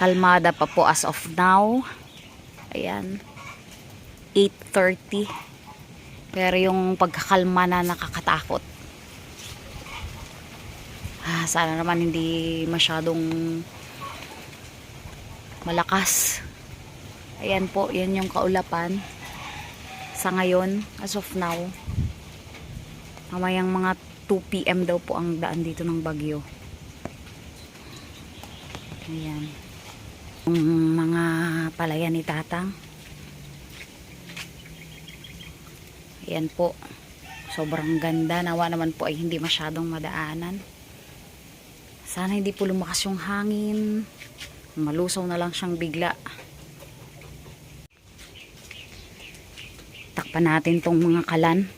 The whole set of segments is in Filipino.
kalmada pa po as of now. Ayan. 8.30. Pero yung pagkakalma na nakakatakot. Ah, sana naman hindi masyadong malakas. Ayan po, yan yung kaulapan. Sa ngayon, as of now. Mamayang mga 2 p.m. daw po ang daan dito ng Bagyo. Ayan. Yung mga palayan ni Tatang. Ayan po. Sobrang ganda. Nawa naman po ay hindi masyadong madaanan. Sana hindi po lumakas yung hangin. Malusaw na lang siyang bigla. Takpan natin tong mga kalan.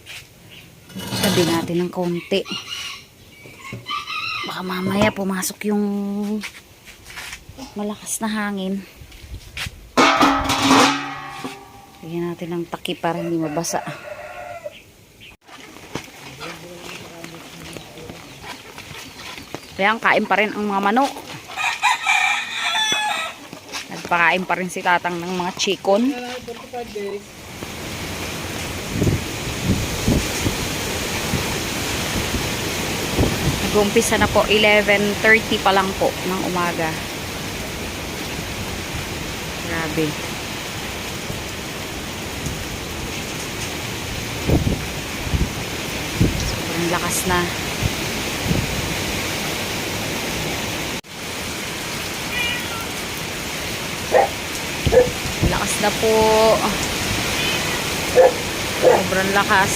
Sabi natin ng konti. Baka mamaya pumasok yung malakas na hangin. Lagyan natin ng taki para hindi mabasa. Kaya kain pa rin ang mga manok. Nagpakain pa rin si tatang ng mga chikon. Nag-umpisa na po 11.30 pa lang po ng umaga. Grabe. Sobrang lakas na. Lakas na po. Sobrang lakas.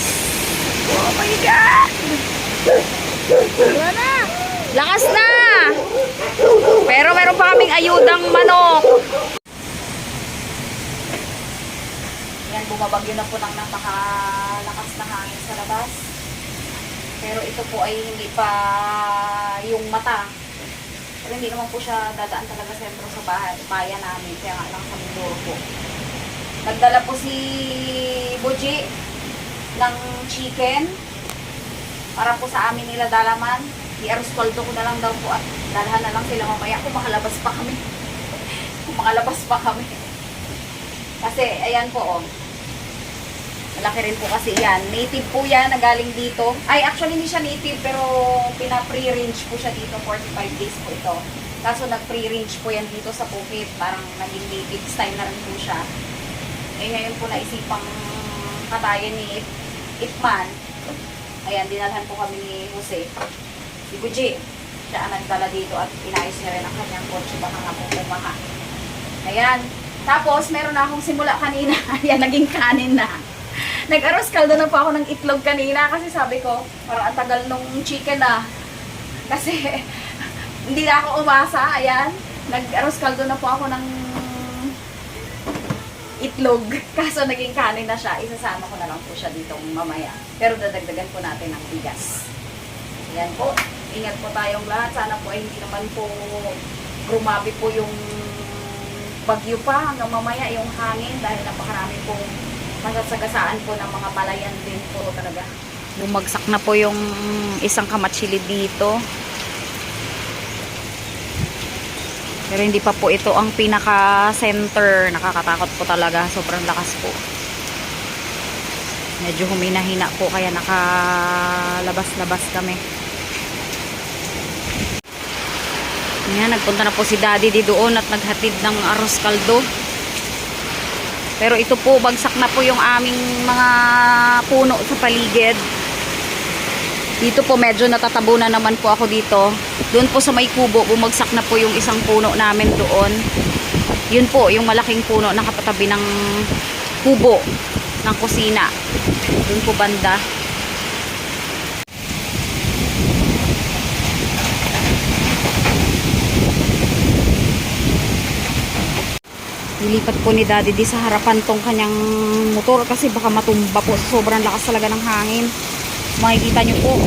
Oh my God! Na. Lakas na! Pero meron pa kaming ayudang manok. Yan, bumabagyo na po ng napakalakas na hangin sa labas. Pero ito po ay hindi pa yung mata. Pero hindi naman po siya dadaan talaga sentro sa bahay, bayan namin. Kaya nga lang sa Mindoro po. Nagdala po si Buji ng chicken para po sa amin nila dalaman. I-aruskoldo ko na lang daw po at dalhan na lang sila mamaya kung makalabas pa kami. kung makalabas pa kami. Kasi, ayan po, oh. Malaki rin po kasi yan. Native po yan, nagaling dito. Ay, actually hindi siya native, pero pina-pre-range po siya dito. 45 days po ito. Kaso nag-pre-range po yan dito sa Phuket. Parang naging native style na rin po siya. Eh, ngayon po naisipang katayan ni Ip- Ipman. Ayan, dinalhan po kami ni Jose. Si Buji. Siya ang nagdala dito at inayos niya rin ang kanyang kotse. Baka nga po pumaha. Ayan. Tapos, meron na akong simula kanina. Ayan, naging kanin na. Nag-aros kaldo na po ako ng itlog kanina kasi sabi ko, parang ang tagal nung chicken na. Kasi, hindi na ako umasa. Ayan. Nag-aros kaldo na po ako ng itlog. Kaso naging kanin na siya. Isasama ko na lang po siya dito mamaya. Pero dadagdagan po natin ng bigas. Ayan po. Ingat po tayong lahat. Sana po ay hindi naman po grumabi po yung bagyo pa hanggang mamaya yung hangin dahil napakarami pong masasagasaan po ng mga palayan din po talaga. Bumagsak na po yung isang kamatsili dito. Pero hindi pa po ito ang pinaka-center. Nakakatakot po talaga. Sobrang lakas po. Medyo humina-hina po kaya nakalabas-labas kami. Yan, nagpunta na po si Daddy di doon at naghatid ng arroz kaldo. Pero ito po, bagsak na po yung aming mga puno sa paligid. Dito po medyo natatabunan naman po ako dito. Doon po sa may kubo, bumagsak na po yung isang puno namin doon. Yun po, yung malaking puno nakapatabi ng kubo ng kusina. Doon po banda. Nilipat po ni Daddy di sa harapan tong kanyang motor kasi baka matumba po sobrang lakas talaga ng hangin. Makikita nyo po.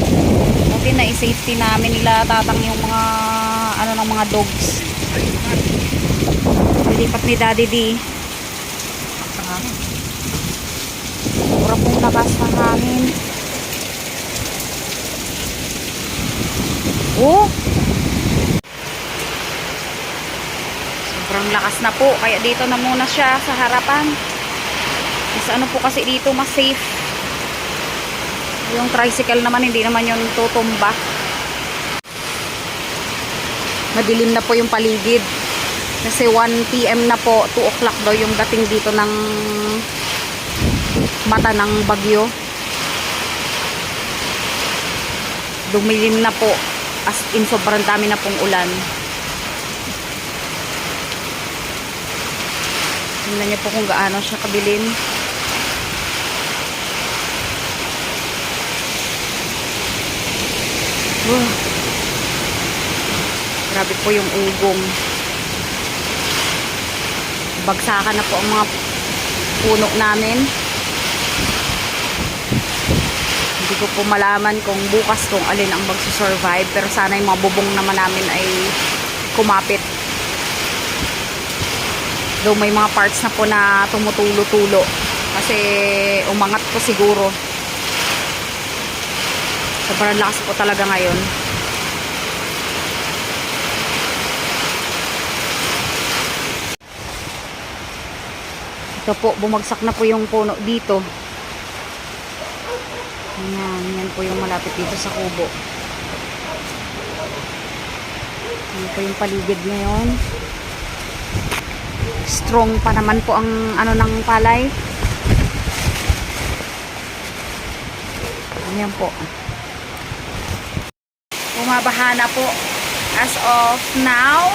Buti na i-safety namin nila tatang yung mga ano ng mga dogs. Nilipat ni Daddy di. Sobra pong lakas ng hangin. Oh! Sobrang lakas na po. Kaya dito na muna siya sa harapan. Mas ano po kasi dito mas safe. Yung tricycle naman, hindi naman yung tutumba. Madilim na po yung paligid. Kasi 1 p.m. na po, 2 o'clock daw yung dating dito ng mata ng bagyo. Dumilim na po. As in, sobrang dami na pong ulan. Tingnan niyo po kung gaano siya kabilin. Wow. Grabe po yung ugong. Bagsakan na po ang mga puno namin. Hindi ko po malaman kung bukas kung alin ang magsusurvive. Pero sana yung mga bubong naman namin ay kumapit. Though may mga parts na po na tumutulo-tulo. Kasi umangat po siguro. Sobrang lakas po talaga ngayon. Ito po, bumagsak na po yung puno dito. Ayan, yan po yung malapit dito sa kubo. Yan po yung paligid ngayon. Strong pa naman po ang ano ng palay. Ayan po. Bumabaha na po. As of now,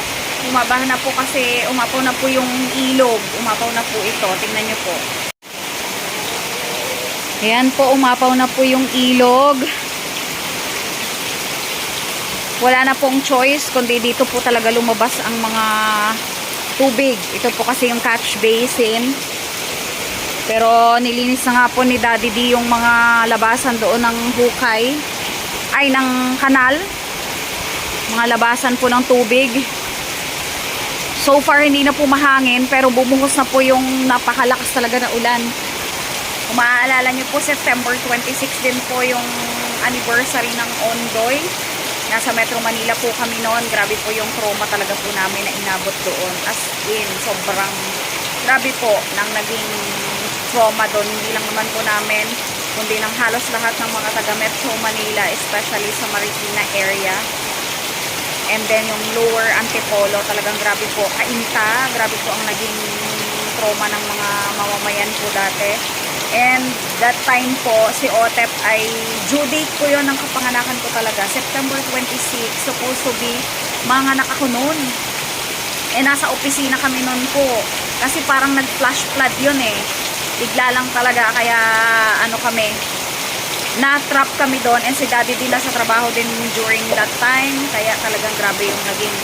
bumabaha na po kasi umapaw na po yung ilog. Umapaw na po ito. Tingnan nyo po. Ayan po, umapaw na po yung ilog. Wala na pong choice, kundi dito po talaga lumabas ang mga tubig. Ito po kasi yung catch basin. Pero nilinis na nga po ni Daddy D yung mga labasan doon ng hukay. Ay, ng kanal. Mga labasan po ng tubig. So far, hindi na po mahangin. Pero bumuhos na po yung napakalakas talaga na ulan. Kung maaalala nyo po, September 26 din po yung anniversary ng Ondoy. Nasa Metro Manila po kami noon. Grabe po yung trauma talaga po namin na inabot doon. As in, sobrang grabe po nang naging trauma doon. Hindi lang naman po namin, kundi ng halos lahat ng mga taga Metro Manila, especially sa Marikina area. And then yung lower Antipolo, talagang grabe po. Kainta, grabe po ang naging trauma ng mga mamamayan po dati. And that time po, si Otep ay due date po yon ng kapanganakan ko talaga. September 26, supposed to be mga anak ako noon. Eh, nasa opisina kami noon po. Kasi parang nag-flash flood yun eh. Bigla lang talaga, kaya ano kami, na-trap kami doon. And si daddy din sa trabaho din during that time. Kaya talagang grabe yung naging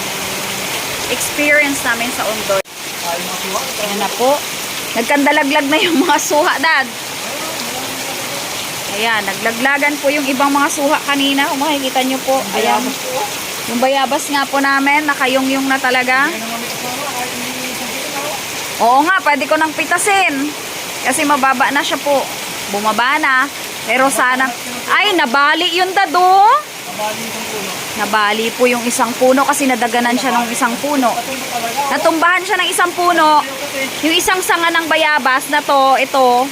experience namin sa Ondoy. Ayan na po. Nagkandalaglag na yung mga suha, dad. Ayan, naglaglagan po yung ibang mga suha kanina. Kung makikita nyo po. Ayan. Yung bayabas nga po namin, nakayong-yung na talaga. Oo nga, pwede ko nang pitasin. Kasi mababa na siya po. Bumaba na. Pero sana... Ay, nabali yun, dado. Nabali po yung isang puno kasi nadaganan siya ng isang puno. Natumbahan siya ng isang puno. Yung isang sanga ng bayabas na to, ito,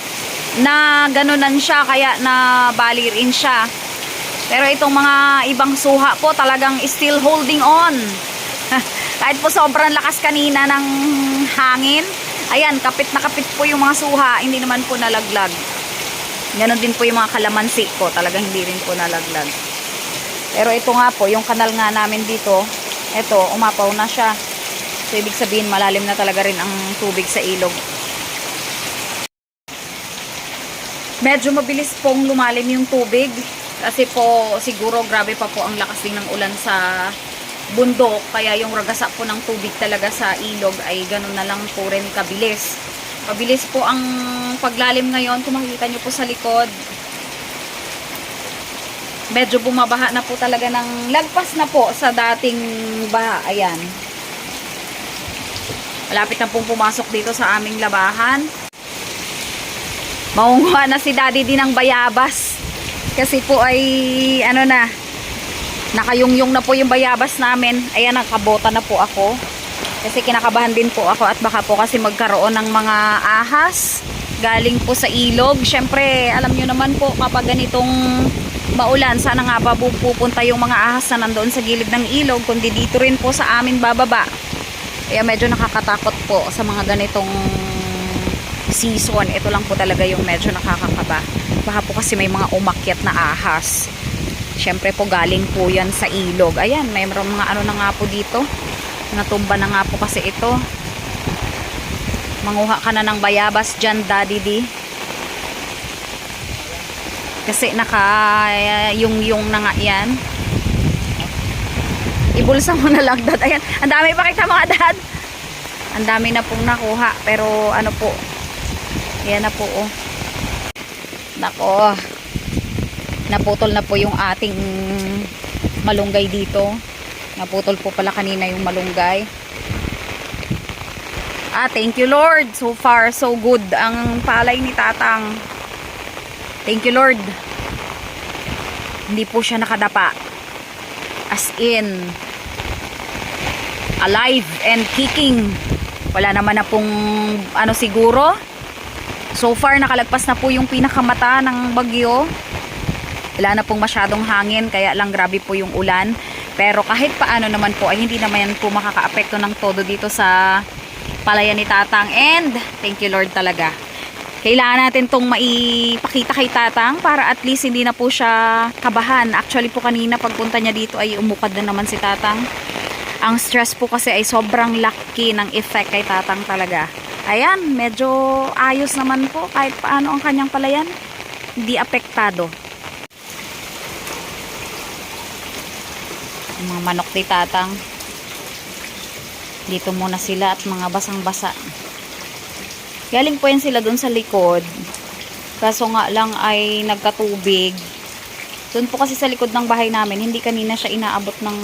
na ganunan siya kaya na bali rin siya. Pero itong mga ibang suha po talagang still holding on. Kahit po sobrang lakas kanina ng hangin. Ayan, kapit na kapit po yung mga suha. Hindi naman po nalaglag. Ganon din po yung mga kalamansi po. Talagang hindi rin po nalaglag. Pero ito nga po, yung kanal nga namin dito, ito, umapaw na siya. So, ibig sabihin, malalim na talaga rin ang tubig sa ilog. Medyo mabilis pong lumalim yung tubig. Kasi po, siguro grabe pa po ang lakas din ng ulan sa bundok. Kaya yung ragasa po ng tubig talaga sa ilog ay ganun na lang po rin kabilis. Mabilis po ang paglalim ngayon. Kung makikita nyo po sa likod, medyo bumabaha na po talaga ng lagpas na po sa dating baha. Ayan. Malapit na pong pumasok dito sa aming labahan. Maunguha na si daddy din ng bayabas. Kasi po ay ano na nakayungyong na po yung bayabas namin. Ayan, nakabota na po ako. Kasi kinakabahan din po ako at baka po kasi magkaroon ng mga ahas galing po sa ilog. Siyempre, alam nyo naman po kapag ganitong maulan, sana nga bu- pupunta yung mga ahas na nandoon sa gilid ng ilog, kundi dito rin po sa amin bababa. Kaya medyo nakakatakot po sa mga ganitong season. Ito lang po talaga yung medyo nakakakaba. Baka po kasi may mga umakyat na ahas. Siyempre po galing po yan sa ilog. Ayan, may mga ano na nga po dito. Natumba na nga po kasi ito. Manguha ka na ng bayabas dyan, Daddy D. Kasi naka yung yung na nga yan. Ibulsa mo na lang, Dad. Ayan, ang dami pa kita mga Dad. Ang dami na pong nakuha. Pero ano po, Ayan na po, oh. Nako. Naputol na po yung ating malunggay dito. Naputol po pala kanina yung malunggay. Ah, thank you Lord. So far, so good ang palay ni Tatang. Thank you Lord. Hindi po siya nakadapa. As in, alive and kicking. Wala naman na pong ano siguro, So far, nakalagpas na po yung pinakamata ng bagyo. Wala na pong masyadong hangin, kaya lang grabe po yung ulan. Pero kahit paano naman po, ay hindi naman po makaka-apekto ng todo dito sa palayan ni Tatang. And, thank you Lord talaga. Kailangan natin tong maipakita kay Tatang para at least hindi na po siya kabahan. Actually po kanina pagpunta niya dito ay umukad na naman si Tatang. Ang stress po kasi ay sobrang laki ng effect kay Tatang talaga. Ayan, medyo ayos naman po kahit paano ang kanyang palayan. Hindi apektado. Ang mga manok ni Tatang. Dito muna sila at mga basang-basa. Galing po yan sila dun sa likod. Kaso nga lang ay nagkatubig. Doon po kasi sa likod ng bahay namin, hindi kanina siya inaabot ng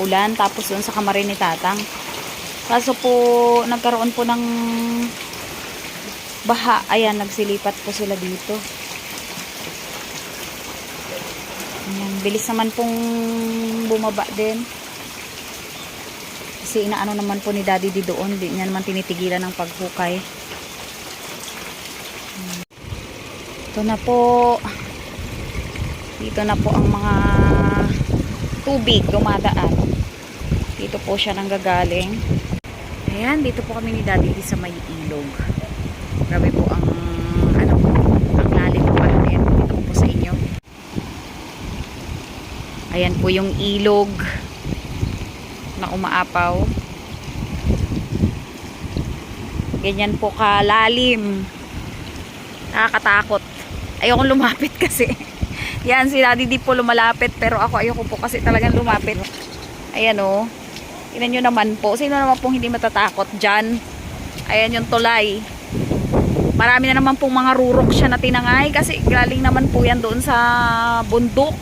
ulan. Tapos doon sa kamarin ni Tatang. Kaso po, nagkaroon po ng baha. Ayan, nagsilipat po sila dito. Ayan, bilis naman pong bumaba din. Kasi inaano naman po ni Daddy di doon. Di niya naman tinitigilan ng paghukay. Ito na po. Dito na po ang mga tubig dumadaan. Dito po siya nanggagaling. Ayan, dito po kami ni Daddy di sa may ilog. Grabe po ang ano, ang lalim po yan. Dito po sa inyo. Ayan po yung ilog na umaapaw. Ganyan po kalalim. Nakakatakot. Ayokong lumapit kasi. Yan, si Daddy di po lumalapit pero ako ayoko po kasi talagang lumapit. Ayan o. Oh. Tingnan nyo naman po. Sino naman pong hindi matatakot dyan? Ayan yung tulay. Marami na naman pong mga rurok siya na tinangay kasi galing naman po yan doon sa bundok.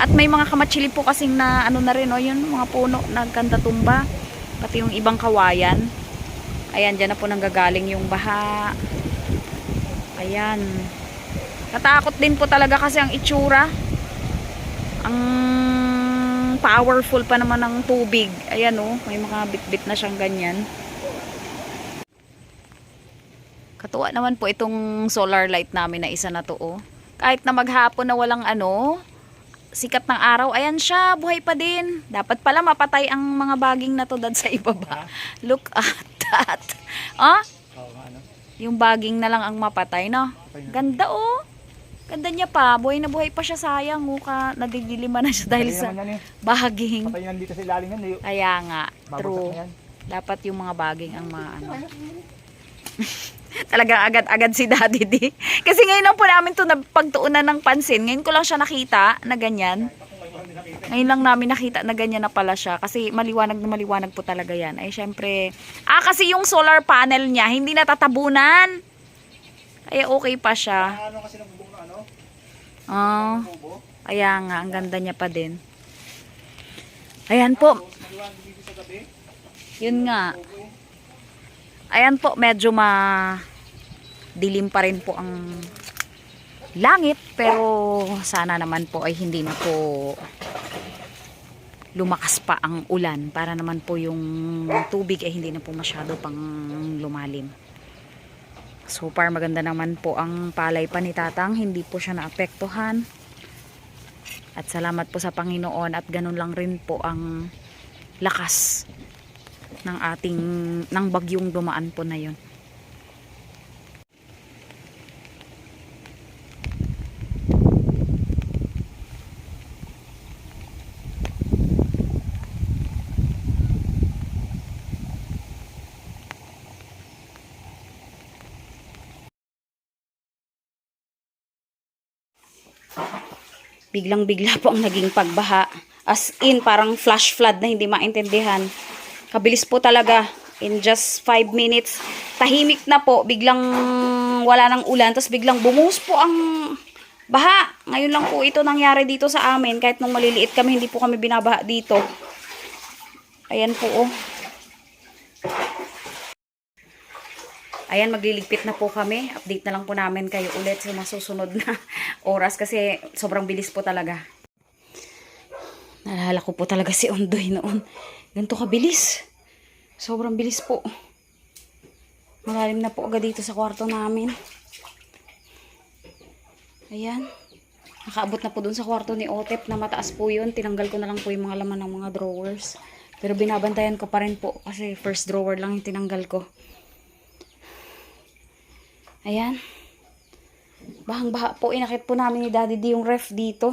At may mga kamatsili po kasing na ano na rin o yun mga puno nagkanda tumba. Pati yung ibang kawayan. Ayan dyan na po nanggagaling yung baha. Ayan. Natakot din po talaga kasi ang itsura. Ang powerful pa naman ng tubig. Ayan oh, may mga bitbit na siyang ganyan. Katuwa naman po itong solar light namin na isa na to oh. Kahit na maghapon na walang ano, sikat ng araw, ayan siya, buhay pa din. Dapat pala mapatay ang mga baging na to dad sa ibaba. Look at that. Ah? Yung baging na lang ang mapatay, no? Ganda oh. Ganda niya pa. Buhay na buhay pa siya. Sayang. Muka, nadidiliman na siya dahil sa Yan, eh. baging. Patay yan dito sa ilalim yan. eh. Kaya nga. Babagsak True. na yan. Dapat yung mga baging ang maano. Talagang agad-agad si Daddy D. Kasi ngayon lang po namin to pagtuunan ng pansin. Ngayon ko lang siya nakita na ganyan. Ngayon lang namin nakita na ganyan na pala siya. Kasi maliwanag na maliwanag po talaga yan. Ay syempre. Ah, kasi yung solar panel niya, hindi natatabunan. Kaya okay pa siya. Ano kasi ng Bubo. kaya nga, ang ganda niya pa din. Ayan po. Yun nga. Ayan po, medyo ma dilim pa rin po ang langit pero sana naman po ay hindi na po lumakas pa ang ulan para naman po yung tubig ay hindi na po masyado pang lumalim. So far maganda naman po ang palay pa ni Tatang, hindi po siya naapektuhan. At salamat po sa Panginoon at ganun lang rin po ang lakas ng ating ng bagyong dumaan po na yun. Biglang-bigla po ang naging pagbaha. As in, parang flash flood na hindi maintindihan. Kabilis po talaga. In just 5 minutes, tahimik na po. Biglang wala ng ulan. Tapos biglang bumuhos po ang baha. Ngayon lang po ito nangyari dito sa amin. Kahit nung maliliit kami, hindi po kami binabaha dito. Ayan po oh. Ayan, magliligpit na po kami. Update na lang po namin kayo ulit sa mga susunod na oras kasi sobrang bilis po talaga. Naalala ko po talaga si Ondoy noon. Ganito kabilis. Sobrang bilis po. Malalim na po agad dito sa kwarto namin. Ayan. Nakaabot na po dun sa kwarto ni Otep na mataas po yun. Tinanggal ko na lang po yung mga laman ng mga drawers. Pero binabantayan ko pa rin po kasi first drawer lang yung tinanggal ko. Ayan. Bahang-baha po, inakit po namin ni Daddy D yung ref dito.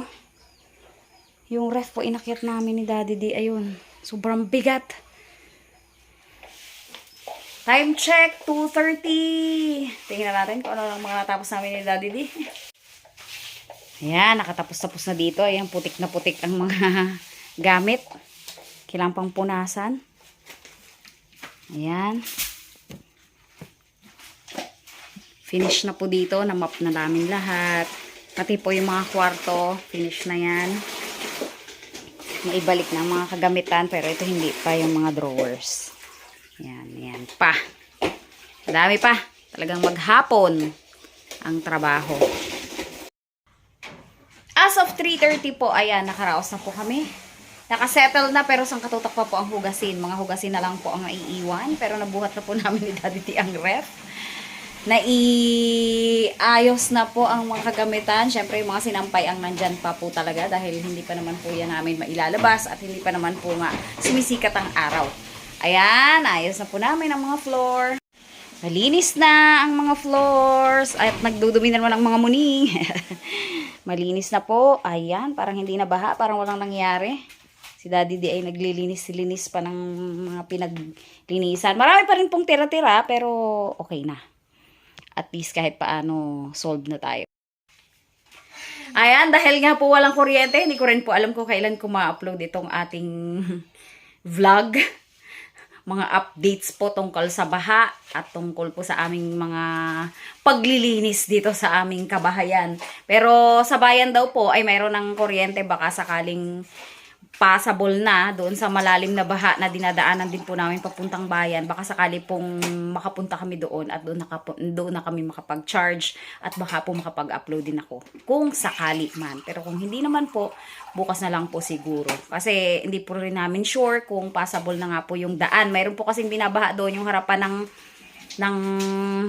Yung ref po, inakit namin ni Daddy D. Ayun. Sobrang bigat. Time check, 2.30. Tingnan natin kung ano lang mga natapos namin ni Daddy D. Ayan, nakatapos-tapos na dito. Ayan, putik na putik ang mga gamit. Kailangan pang punasan. Ayan. Finish na po dito. Na-map na namin lahat. Pati po yung mga kwarto. Finish na yan. Naibalik na mga kagamitan. Pero ito hindi pa yung mga drawers. Yan, yan pa. Madami pa. Talagang maghapon ang trabaho. As of 3.30 po, ayan, nakaraos na po kami. Nakasettle na pero sang katutak pa po ang hugasin. Mga hugasin na lang po ang naiiwan. Pero nabuhat na po namin ni Daddy ang ref. Naiayos na po ang mga kagamitan. Siyempre yung mga sinampay ang nandyan pa po talaga dahil hindi pa naman po yan namin mailalabas at hindi pa naman po nga sumisikat ang araw. Ayan, ayos na po namin ang mga floor. Malinis na ang mga floors at nagdudumi na naman ang mga muning. Malinis na po. Ayan, parang hindi na baha, parang walang nangyari. Si Daddy D ay naglilinis-linis pa ng mga pinaglinisan. Marami pa rin pong tira-tira pero okay na. At least kahit paano solved na tayo. Ayan, dahil nga po walang kuryente, hindi ko rin po alam kung kailan ko ma-upload itong ating vlog mga updates po tungkol sa baha at tungkol po sa aming mga paglilinis dito sa aming kabahayan. Pero sa bayan daw po ay mayroon ng kuryente baka sakaling passable na doon sa malalim na baha na dinadaanan din po namin papuntang bayan. Baka sakali pong makapunta kami doon at doon na, doon na kami makapag-charge at baka po makapag-upload din ako. Kung sakali man. Pero kung hindi naman po, bukas na lang po siguro. Kasi hindi po rin namin sure kung passable na nga po yung daan. Mayroon po kasing binabaha doon yung harapan ng ng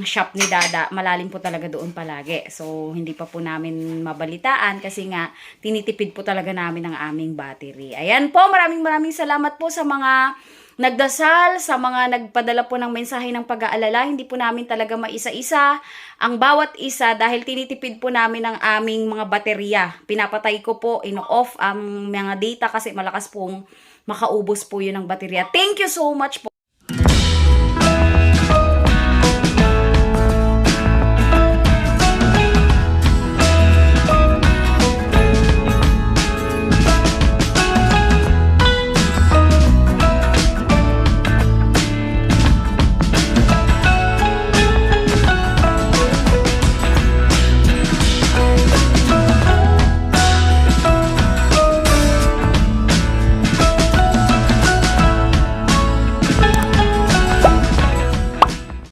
shop ni Dada, malalim po talaga doon palagi. So, hindi pa po namin mabalitaan kasi nga tinitipid po talaga namin ang aming battery. Ayan po, maraming maraming salamat po sa mga nagdasal, sa mga nagpadala po ng mensahe ng pag-aalala. Hindi po namin talaga maisa-isa ang bawat isa dahil tinitipid po namin ang aming mga baterya. Pinapatay ko po, ino-off ang mga data kasi malakas pong makaubos po yun ng baterya. Thank you so much po.